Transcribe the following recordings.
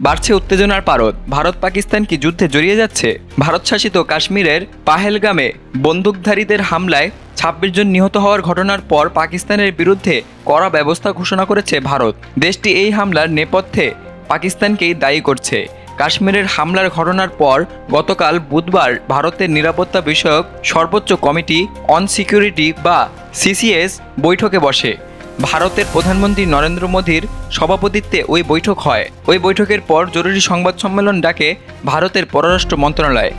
বাড়ছে উত্তেজনার পারদ। ভারত পাকিস্তান কি যুদ্ধে জড়িয়ে যাচ্ছে? ভারত শাসিত কাশ্মীরের পাহেলগামে বন্দুকধারীদের হামলায় ছাব্বিশ জন নিহত হওয়ার ঘটনার পর পাকিস্তানের বিরুদ্ধে কড়া ব্যবস্থা ঘোষণা করেছে ভারত। দেশটি এই হামলার নেপথ্যে পাকিস্তানকেই দায়ী করছে। কাশ্মীরের হামলার ঘটনার পর গতকাল বুধবার ভারতের নিরাপত্তা বিষয়ক সর্বোচ্চ কমিটি অন সিকিউরিটি বা সিসিএস বৈঠকে বসে। ভারতের প্রধানমন্ত্রী নরেন্দ্র মোদীর সভাপতিত্বে ওই বৈঠক হয়। ওই বৈঠকের পর জরুরি সংবাদ সম্মেলন ডাকে ভারতের পররাষ্ট্র মন্ত্রণালয়।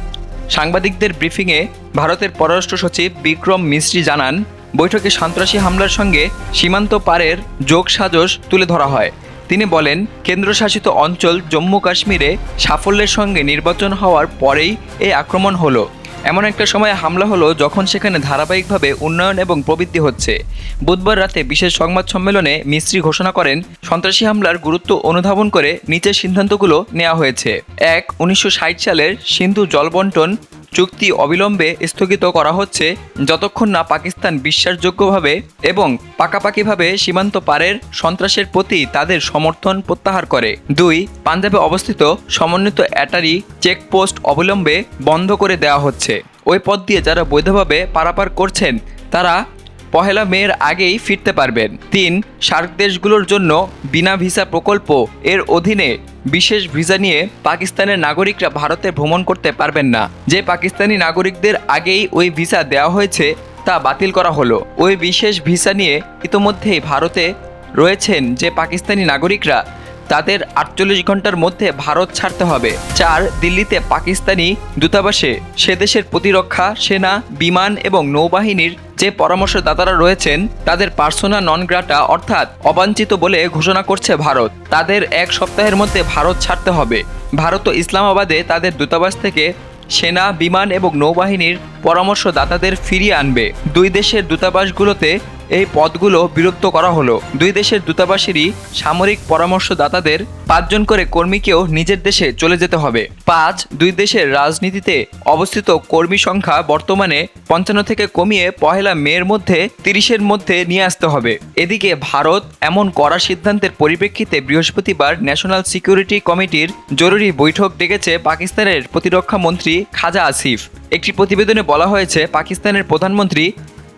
সাংবাদিকদের ব্রিফিংয়ে ভারতের পররাষ্ট্র সচিব বিক্রম মিশ্রি জানান, বৈঠকে সন্ত্রাসী হামলার সঙ্গে সীমান্ত পারের যোগ সাজস তুলে ধরা হয়। তিনি বলেন, কেন্দ্রশাসিত অঞ্চল জম্মু কাশ্মীরে সাফল্যের সঙ্গে নির্বাচন হওয়ার পরেই এই আক্রমণ হলো। এমন একটা সময়ে হামলা হলো যখন সেখানে ধারাবাহিকভাবে উন্নয়ন এবং প্রবৃদ্ধি হচ্ছে। বুধবার রাতে বিশেষ সংবাদ সম্মেলনে মিস্ত্রি ঘোষণা করেন, সন্ত্রাসী হামলার গুরুত্ব অনুধাবন করে নিচের সিদ্ধান্তগুলো নেওয়া হয়েছে। এক, উনিশশো সালের সিন্ধু জলবন্টন চুক্তি অবিলম্বে স্থগিত করা হচ্ছে যতক্ষণ না পাকিস্তান বিশ্বাসযোগ্যভাবে এবং পাকাপাকিভাবে সীমান্ত পারের সন্ত্রাসের প্রতি তাদের সমর্থন প্রত্যাহার করে। দুই, পাঞ্জাবে অবস্থিত সমন্বিত অ্যাটারি চেকপোস্ট অবিলম্বে বন্ধ করে দেওয়া হচ্ছে। ওই পথ দিয়ে যারা বৈধভাবে পারাপার করছেন, তারা পহেলা মেয়ের আগেই ফিরতে পারবেন। তিন সার্ক দেশগুলোর জন্য বিনা ভিসা প্রকল্প। এর অধীনে বিশেষ ভিসা নিয়ে পাকিস্তানের নাগরিকরা ভারতে ভ্রমণ করতে পারবেন না। যে পাকিস্তানি নাগরিকদের আগেই ওই ভিসা দেওয়া হয়েছে, তা বাতিল করা হলো। ওই বিশেষ ভিসা নিয়ে ইতোমধ্যেই ভারতে রয়েছেন যে পাকিস্তানি নাগরিকরা, তাদের আটচল্লিশ ঘণ্টার মধ্যে ভারত ছাড়তে হবে। চার, দিল্লিতে পাকিস্তানি দূতাবাসে সে দেশের প্রতিরক্ষা, সেনা, বিমান এবং নৌবাহিনীর যে পরামর্শদাতারা রয়েছেন, তাদের পার্সোনা নন গ্রাটা অর্থাৎ অবাঞ্ছিত বলে ঘোষণা করছে ভারত। তাদের এক সপ্তাহের মধ্যে ভারত ছাড়তে হবে। ভারত ও ইসলামাবাদে তাদের দূতাবাস থেকে সেনা, বিমান এবং নৌবাহিনীর পরামর্শদাতাদের ফিরিয়ে আনবে। দুই দেশের দূতাবাসগুলোতে এই পদগুলো বিরক্ত করা হলো। দুই দেশের দূতাবাসেরই সামরিক পরামর্শদাতাদের পাঁচজন করে কর্মীকেও নিজের দেশে চলে যেতে হবে। পাঁচ, দুই দেশের রাজনীতিতে অবস্থিত কর্মী সংখ্যা বর্তমানে পঞ্চান্ন থেকে কমিয়ে পহেলা মের মধ্যে তিরিশের মধ্যে নিয়ে আসতে হবে। এদিকে ভারত এমন কড়া সিদ্ধান্তের পরিপ্রেক্ষিতে বৃহস্পতিবার ন্যাশনাল সিকিউরিটি কমিটির জরুরি বৈঠক ডেকেছে পাকিস্তানের প্রতিরক্ষা মন্ত্রী খাজা আসিফ। একটি প্রতিবেদনে বলা হয়েছে, পাকিস্তানের প্রধানমন্ত্রী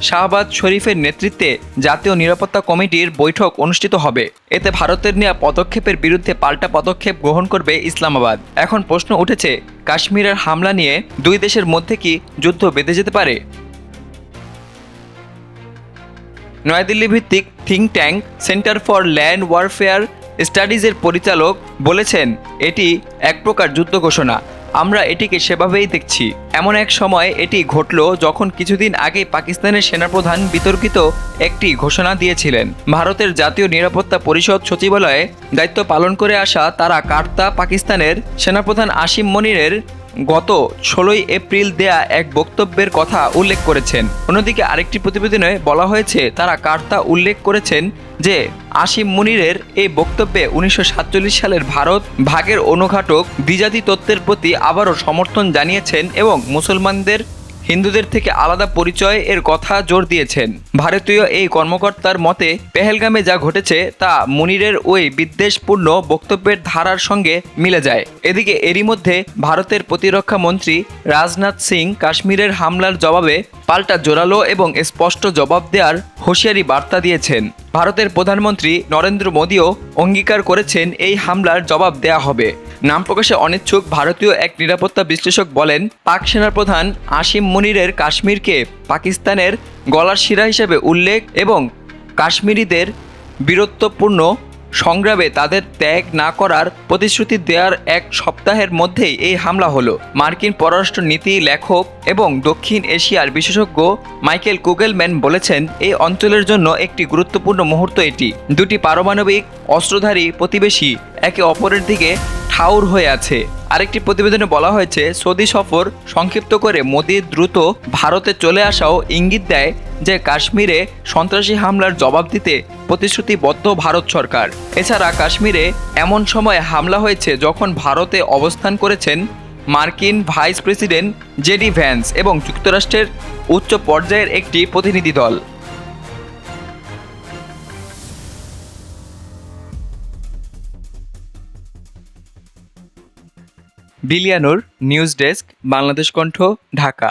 শাহবাজ শরীফের নেতৃত্বে জাতীয় নিরাপত্তা কমিটির বৈঠক অনুষ্ঠিত হবে। এতে ভারতের নেওয়া পদক্ষেপের বিরুদ্ধে পাল্টা পদক্ষেপ গ্রহণ করবে ইসলামাবাদ। এখন প্রশ্ন উঠেছে, কাশ্মীরের হামলা নিয়ে দুই দেশের মধ্যে কি যুদ্ধ বেঁধে যেতে পারে? নয়াদিল্লি ভিত্তিক think tank Centre for Land Warfare স্টাডিজের পরিচালক বলেছেন, এটি এক প্রকার যুদ্ধ ঘোষণা। আমরা এটিকে সেভাবেই দেখছি। এমন এক সময় এটি ঘটল যখন কিছুদিন আগে পাকিস্তানের সেনাপ্রধান বিতর্কিত একটি ঘোষণা দিয়েছিলেন। ভারতের জাতীয় নিরাপত্তা পরিষদ সচিবালয়ে দায়িত্ব পালন করে আসা তারা কার্তা পাকিস্তানের সেনাপ্রধান আসিম মনিরের গত ষোলোই এপ্রিল দেয়া এক বক্তব্যের কথা উল্লেখ করেছেন। অন্যদিকে আরেকটি প্রতিবেদনে বলা হয়েছে, তারা কার্তা উল্লেখ করেছেন যে, আসিম মুনিরের এই বক্তব্যে উনিশশো সাতচল্লিশ সালের ভারত ভাগের অনুঘাটক দ্বিজাতি তত্ত্বের প্রতি আবারও সমর্থন জানিয়েছেন এবং মুসলমানদের হিন্দুদের থেকে আলাদা পরিচয় এর কথা জোর দিয়েছেন। ভারতীয় এই কর্মকর্তার মতে, পেহেলগামে যা ঘটেছে তা মুনিরের ওই বিদ্বেষপূর্ণ বক্তব্যের ধারার সঙ্গে মিলে যায়। এদিকে এরই মধ্যে ভারতের প্রতিরক্ষা মন্ত্রী রাজনাথ সিং কাশ্মীরের হামলার জবাবে পাল্টা জোরালো এবং স্পষ্ট জবাব দেওয়ার হুঁশিয়ারি বার্তা দিয়েছেন। ভারতের প্রধানমন্ত্রী নরেন্দ্র মোদীও অঙ্গীকার করেছেন এই হামলার জবাব দেয়া হবে। নাম প্রকাশে অনিচ্ছুক ভারতীয় এক নিরাপত্তা বিশ্লেষক বলেন, পাক সেনার প্রধান আসিম মনিরের কাশ্মীরকে পাকিস্তানের গলার শিরা হিসেবে উল্লেখ এবং কাশ্মীরিদের বীরত্বপূর্ণ সংগ্রামে তাদের ত্যাগ না করার প্রতিশ্রুতি দেওয়ার এক সপ্তাহের মধ্যেই এই হামলা হলো। মার্কিন পররাষ্ট্র নীতি, লেখক এবং দক্ষিণ এশিয়ার বিশেষজ্ঞ মাইকেল কুগেলম্যান বলেছেন, এই অঞ্চলের জন্য একটি গুরুত্বপূর্ণ মুহূর্ত এটি। দুটি পারমাণবিক অস্ত্রধারী প্রতিবেশী একে অপরের দিকে ঠাউর হয়ে আছে। আরেকটি প্রতিবেদনে বলা হয়েছে, সৌদি সফর সংক্ষিপ্ত করে মোদির দ্রুত ভারতে চলে আসাও ইঙ্গিত দেয় যে কাশ্মীরে সন্ত্রাসী হামলার জবাব দিতে প্রতিশ্রুতিবদ্ধ ভারত সরকার। এছাড়া কাশ্মীরে এমন সময় হামলা হয়েছে যখন ভারতে অবস্থান করেছেন মার্কিন ভাইস প্রেসিডেন্ট জেডি ভ্যান্স এবং যুক্তরাষ্ট্রের উচ্চ পর্যায়ের একটি প্রতিনিধি দল। বিলিয়ানোর, নিউজ ডেস্ক, বাংলাদেশ কণ্ঠ, ঢাকা।